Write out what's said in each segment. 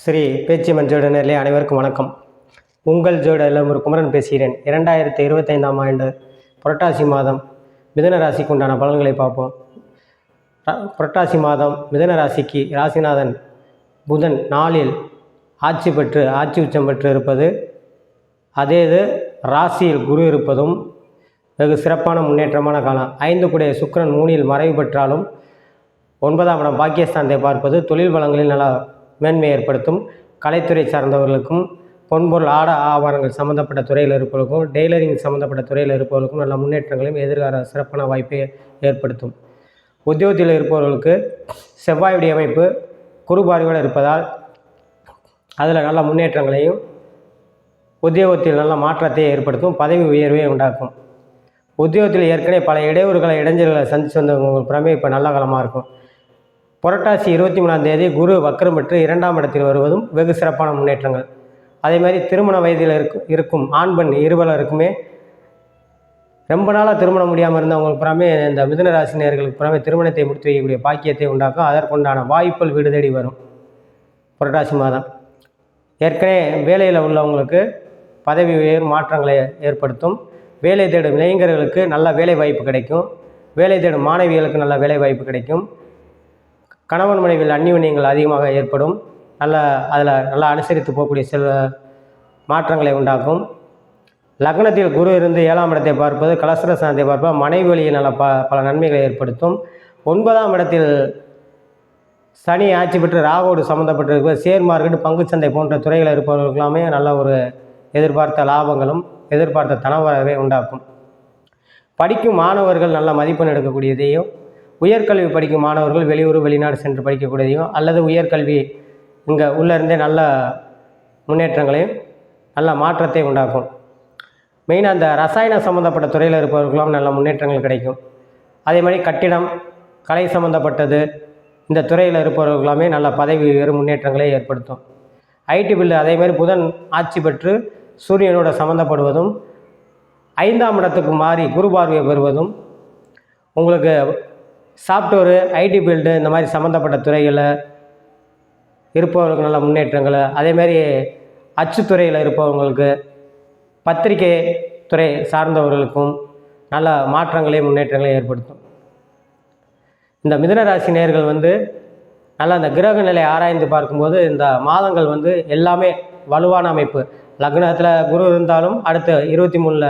ஸ்ரீ பேச்சியம்மன் ஜோட நேரிலே அனைவருக்கும் வணக்கம். உங்கள் ஜோட ஒரு குமரன் பேசுகிறேன். இரண்டாயிரத்தி இருபத்தைந்தாம் ஆண்டு புரட்டாசி மாதம் மிதன ராசிக்கு உண்டான பலன்களை பார்ப்போம். புரட்டாசி மாதம் மிதன ராசிக்கு ராசிநாதன் புதன் நாளில் ஆட்சி பெற்று ஆட்சி உச்சம் பெற்று இருப்பது அதே இது ராசியில் குரு இருப்பதும் வெகு சிறப்பான முன்னேற்றமான காலம். ஐந்து கூடிய சுக்கரன் மூனில் மறைவு பெற்றாலும் ஒன்பதாம் இடம் பாக்கியஸ்தானத்தை பார்ப்பது தொழில் வளங்களில் நல்லா மேன்மை ஏற்படுத்தும். கலைத்துறை சார்ந்தவர்களுக்கும் பொன்பொருள் ஆட ஆவணங்கள் சம்மந்தப்பட்ட துறையில் இருப்பவர்களுக்கும் டெய்லரிங் சம்மந்தப்பட்ட துறையில் இருப்பவர்களுக்கும் நல்ல முன்னேற்றங்களையும் எதிர்கால சிறப்பான வாய்ப்பை ஏற்படுத்தும். உத்தியோகத்தில் இருப்பவர்களுக்கு செவ்வாயுடைய அமைப்பு குறுபார்வையோடு இருப்பதால் அதில் நல்ல முன்னேற்றங்களையும் உத்தியோகத்தில் நல்ல மாற்றத்தை ஏற்படுத்தும் பதவி உயர்வை உண்டாக்கும். உத்தியோகத்தில் ஏற்கனவே பல இடையூறுகளை இடைஞ்சல்களை சந்திச்சு வந்தவங்க புறமே இப்போ நல்ல காலமாக இருக்கும். புரட்டாசி இருபத்தி மூணாம் தேதி குரு வக்கரம் பெற்று இரண்டாம் இடத்தில் வருவதும் வெகு சிறப்பான முன்னேற்றங்கள். அதே மாதிரி திருமண வயதில் இருக்கும் இருக்கும் ஆண் பெண் இருவலருக்குமே ரொம்ப நாளாக திருமணம் முடியாமல் இருந்தவங்களுக்கு புறமே இந்த மிதுன ராசி புறமே திருமணத்தை முடித்து வைக்கக்கூடிய பாக்கியத்தை உண்டாக்கும். அதற்குண்டான வாய்ப்புகள் வீடு தேடி வரும். புரட்டாசி மாதம். ஏற்கனவே வேலையில் உள்ளவங்களுக்கு பதவி உயர் மாற்றங்களை ஏற்படுத்தும். வேலை தேடும் இளைஞர்களுக்கு நல்ல வேலை வாய்ப்பு கிடைக்கும். வேலை தேடும் மாணவிகளுக்கு நல்ல வேலை வாய்ப்பு கிடைக்கும். கணவன் மனைவியில் அந்நியுன்யங்கள் அதிகமாக ஏற்படும். நல்ல அதில் நல்லா அனுசரித்து போகக்கூடிய சில மாற்றங்களை உண்டாக்கும். லக்னத்தில் குரு இருந்து ஏழாம் இடத்தை பார்ப்பது கலசர ஸ்தானத்தை பார்ப்பது மனைவி வழியில் நல்ல ப பல நன்மைகளை ஏற்படுத்தும். ஒன்பதாம் இடத்தில் சனி ஆட்சி பெற்று ராகோடு சம்மந்தப்பட்டிருப்ப ஷேர் மார்க்கெட் பங்குச்சந்தை போன்ற துறைகளில் இருப்பவர்களுக்கெல்லாமே நல்ல ஒரு எதிர்பார்த்த லாபங்களும் எதிர்பார்த்த தனவரவை உண்டாக்கும். படிக்கும் மாணவர்கள் நல்ல மதிப்பெண் எடுக்கக்கூடியதையும் உயர்கல்வி படிக்கும் மாணவர்கள் வெளியூர் வெளிநாடு சென்று படிக்கக்கூடியதையும் அல்லது உயர்கல்வி இங்கே உள்ளே இருந்தே நல்ல முன்னேற்றங்களையும் நல்ல மாற்றத்தை உண்டாக்கும். மெயினாக அந்த ரசாயன சம்மந்தப்பட்ட துறையில் இருப்பவர்களும் நல்ல முன்னேற்றங்கள் கிடைக்கும். அதே மாதிரி கட்டிடம் கலை சம்மந்தப்பட்டது இந்த துறையில் இருப்பவர்களுமே நல்ல பதவி உயர் முன்னேற்றங்களை ஏற்படுத்தும். ஐடி பில்லு அதேமாதிரி புதன் ஆட்சி பெற்று சூரியனோட சம்மந்தப்படுவதும் ஐந்தாம் இடத்துக்கு மாறி குரு பார்வையை பெறுவதும் உங்களுக்கு சாஃப்ட்வேரு ஐடி ஃபீல்டு இந்த மாதிரி சம்மந்தப்பட்ட துறைகளை இருப்பவர்களுக்கு நல்ல முன்னேற்றங்கள். அதேமாரி அச்சுத்துறையில் இருப்பவங்களுக்கு பத்திரிகை துறை சார்ந்தவர்களுக்கும் நல்ல மாற்றங்களையும் முன்னேற்றங்களையும் ஏற்படுத்தும். இந்த மிதுன ராசி வந்து நல்லா அந்த கிரக நிலை ஆராய்ந்து பார்க்கும்போது இந்த மாதங்கள் வந்து எல்லாமே வலுவான அமைப்பு. லக்னத்தில் குரு இருந்தாலும் அடுத்து இருபத்தி மூணில்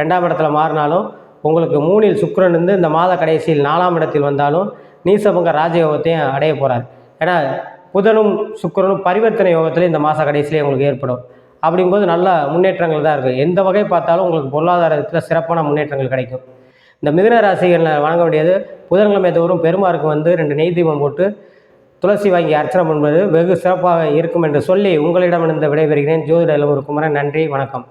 ரெண்டாம் இடத்துல மாறினாலும் உங்களுக்கு மூணில் சுக்கரன் இருந்து இந்த மாத கடைசியில் நாலாம் இடத்தில் வந்தாலும் நீசபங்க ராஜயோகத்தையும் அடைய போகிறார் ஏன்னா புதனும் சுக்கரனும் பரிவர்த்தனை யோகத்தில் இந்த மாத கடைசியிலே உங்களுக்கு ஏற்படும். அப்படிங்கும்போது நல்ல முன்னேற்றங்கள் தான் இருக்குது எந்த வகை பார்த்தாலும் உங்களுக்கு பொருளாதாரத்தில் சிறப்பான முன்னேற்றங்கள் கிடைக்கும். இந்த மிதுன ராசிகளில் வழங்க வேண்டியது புதன்கிழமை தோறும் பெருமாருக்கு வந்து ரெண்டு நெய் தீபம் போட்டு துளசி வாங்கி அர்ச்சனை பண்ணுவது வெகு சிறப்பாக இருக்கும் என்று சொல்லி உங்களிடம் இருந்து விடைபெறுகிறேன். ஜோதிட ஒரு குமரன் நன்றி வணக்கம்.